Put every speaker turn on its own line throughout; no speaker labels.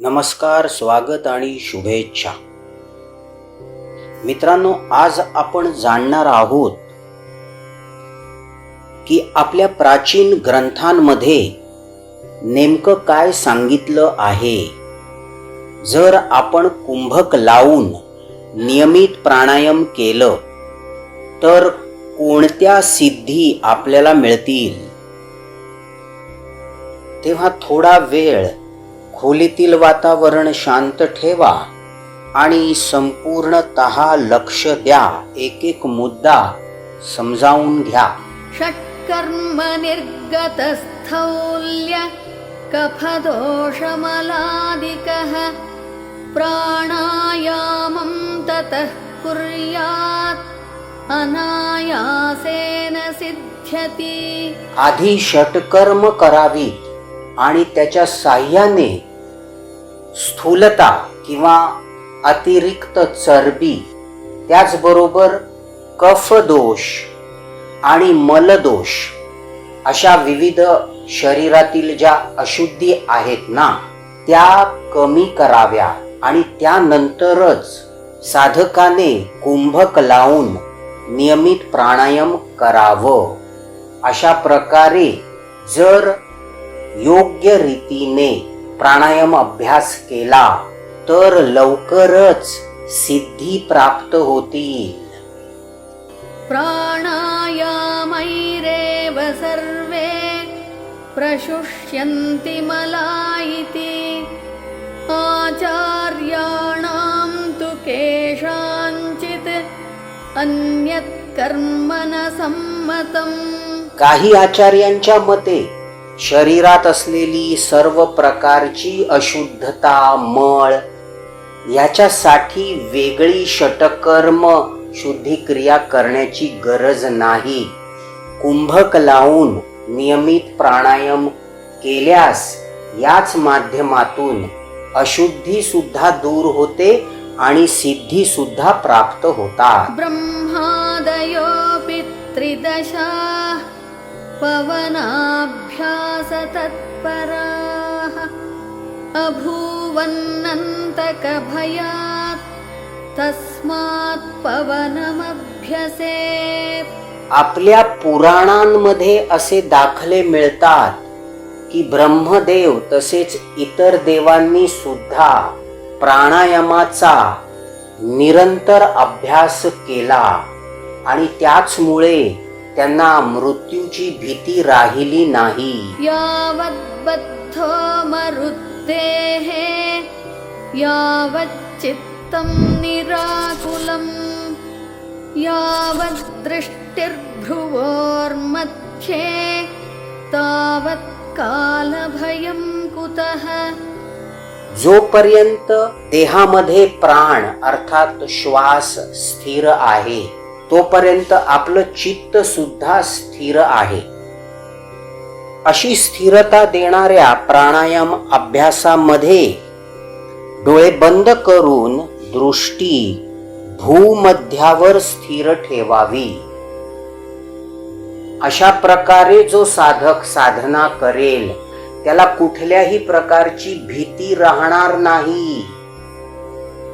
नमस्कार स्वागत आणि शुभेच्छा. मित्रांनो आज आपण जाणणार आहोत की आपल्या प्राचीन ग्रंथांमध्ये नेमकं काय सांगितलं आहे. जर आपण कुंभक लावून नियमित प्राणायाम केलं तर कोणत्या सिद्धी आपल्याला मिळतील? तेव्हा थोडा वेळ खोलीतील वातावरण शांत ठेवा आणि संपूर्णत लक्ष द्या. एक एक मुद्दा समजावून घ्या.
षट्कर्म निर्गतस्थौल्य कफदोषमलादिकः प्राणायामं ततः कुर्यात् अनायासेन सिद्ध्यति।
आधी षटकर्म करावीत आणि त्याच्या साह्याने स्थूलता किंवा अतिरिक्त चरबी त्याचबरोबर कफदोष आणि मलदोष अशा विविध शरीरातील ज्या अशुद्धी आहेत ना त्या कमी कराव्या आणि त्यानंतरच साधकाने कुंभक लावून नियमित प्राणायाम करावं. अशा प्रकारे जर योग्य रीतीने प्राणायाम अभ्यास केला तर लवकरच सिद्धी प्राप्त होतील.
प्राणायामैरेव सर्वे प्रशुष्यन्ति मला इति। आचार्याणां तु केषाञ्चित् अन्यत् कर्म न सम्मतम्
काही आचार्यांच्या मते शरीरात असलेली सर्व प्रकारची अशुद्धता मळ याच्यासाठी वेगळी षटकर्म शुद्धिक्रिया करण्याची गरज नाही. कुंभक लावून नियमित प्राणायाम केल्यास याच माध्यमातून अशुद्धी सुद्धा दूर होते आणि सिद्धी सुद्धा प्राप्त होतात.
ब्रह्मादयो पितृदशा पवनाभ्यासतत्पराः अभूवन्नन्तकभयात् तस्मात् पवनमभ्यसे।
आपल्या पुराणांमध्ये असे दाखले मिळतात की ब्रह्मदेव तसेच इतर देवांनी सुद्धा प्राणायामाचा निरंतर अभ्यास केला आणि त्याचमुळे त्यांना मृत्यूची भीती राहिली नाही.
यावद्बद्धो मरुद्देः यावच्चित्तं निराकुलम् यावद्दृष्टिर्भ्रुवोर्मध्ये तावत् कालभयं कुतः।
जोपर्यंत देहामध्ये प्राण अर्थात श्वास स्थिर आहे तोपर्यंत आपलं चित्त सुद्धा स्थिर आहे. अशी स्थिरता देणाऱ्या प्राणायाम अभ्यासामध्ये डोळे बंद करून दृष्टी भूमध्यावर स्थिर ठेवावी. अशा प्रकारे जो साधक साधना करेल त्याला कुठल्याही प्रकारची भीती राहणार नाही.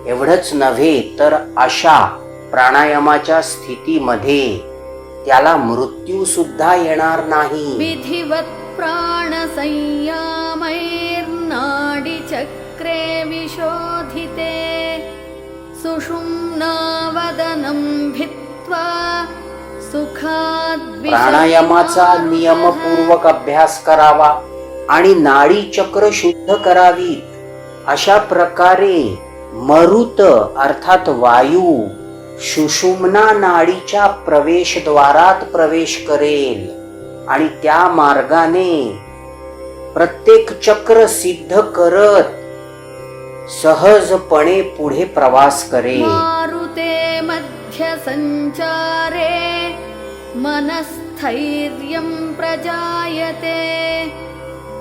एवढंच नव्हे तर अशा प्राणायामाच्या स्थितीमध्ये त्याला मृत्यू सुद्धा येणार नाही.
विधिवत् प्राणसंयामैर्नाडिचक्रे विशोधिते। सुषुम्नावदनं भित्त्वा सुखाद्
प्राणायामाचा नियमपूर्वक अभ्यास करावा आणि नाडी चक्र शुद्ध करावी अशा प्रकारे मरुत अर्थात वायू सुषुम्ना नाडीच्या प्रवेशद्वारात प्रवेश करेल. आणि त्या मार्गाने प्रत्येक चक्र सिद्ध करत सहजपणे पुढे प्रवास करेल.
मारुते मध्य संचारे मनस्थैर्यं प्रजायते.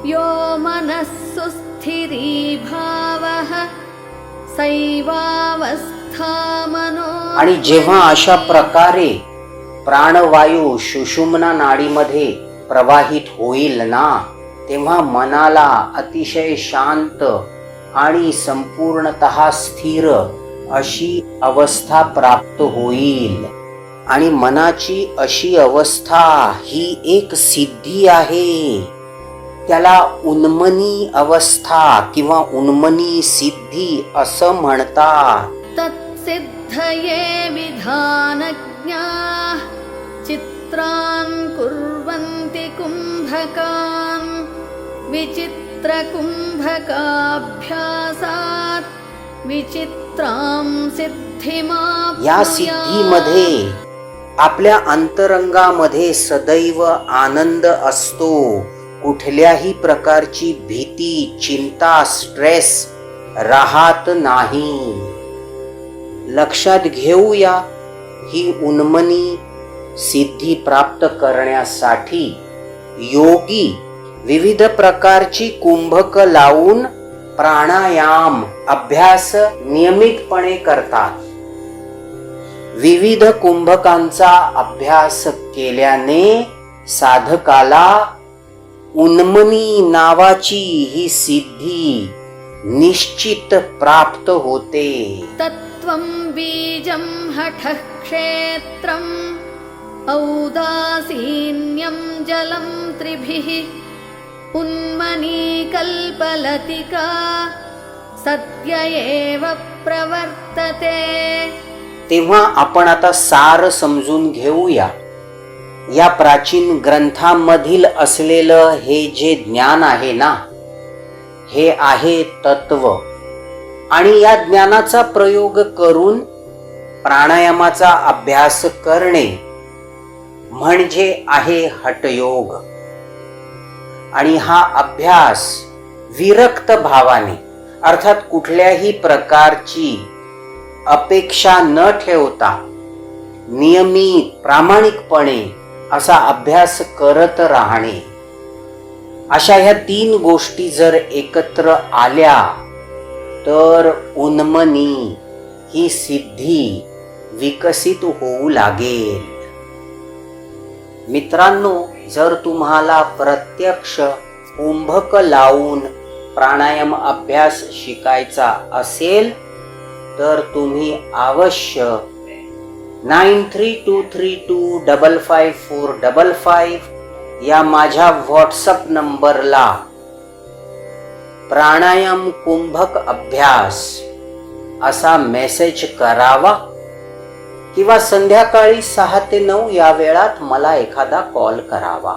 यो मनः सुस्थिरीभावः सैवावस्था
आणि जेव्हा अशा प्रकारे प्राणवायू सुषुम्ना नाडीमध्ये प्रवाहित होईल ना तेव्हा मनाला अतिशय शांत आणि संपूर्णत स्थिर अशी अवस्था प्राप्त होईल. आणि मनाची अशी अवस्था ही एक सिद्धी आहे. त्याला उन्मनी अवस्था किंवा उन्मनी सिद्धी असं म्हणतात.
तत्सिद्धये विधानज्ञाः चित्रान् कुर्वन्ति कुम्भकान् विचित्रकुम्भकाभ्यासात् विचित्रां सिद्धिमा
या सिद्धीमध्ये आपल्या अंतरंगामध्ये सदैव आनंद असतो. कुठल्याही प्रकारची भीती चिंता स्ट्रेस राहत नाही. लक्षात घेऊया ही उन्मनी सिद्धी प्राप्त करण्यासाठी योगी विविध प्रकारची कुंभक लावून प्राणायाम अभ्यास नियमितपणे करतात. विविध कुंभकांचा अभ्यास केल्याने साधकाला उन्मनी नावाची ही सिद्धी निश्चित प्राप्त होते.
त्वं बीजं हठः क्षेत्रम् औदासीन्यं जलं त्रिभिः उन्मनीकल्पलतिका सत्य एव प्रवर्तते।
तेव्हा आपण आता सार समजून घेऊया. या प्राचीन ग्रंथांमधील असलेलं हे जे ज्ञान आहे ना हे आहे तत्व. आणि या ज्ञानाचा प्रयोग करून प्राणायामाचा अभ्यास करणे म्हणजे आहे हटयोग आणि हा अभ्यास विरक्त भावाने अर्थात कुठल्याही प्रकारची अपेक्षा न ठेवता नियमित प्रामाणिकपणे असा अभ्यास करत राहणे. अशा ह्या तीन गोष्टी जर एकत्र आल्या तर उन्मनी ही सिद्धी विकसित होऊ लागेल. मित्रांनो जर तुम्हाला प्रत्यक्ष कुंभक लावून प्राणायाम अभ्यास शिकायचा असेल तर तुम्ही अवश्य nine three two three two double five four double five या माझ्या व्हॉट्सअप नंबरला प्राणायाम कुंभक अभ्यास असा मेसेज करावा किंवा संध्याकाळी सहा ते नऊ या वेळात मला एखादा कॉल करावा.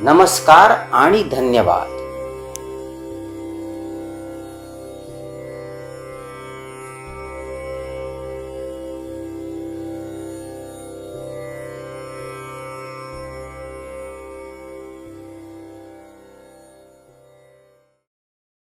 नमस्कार आणि धन्यवाद.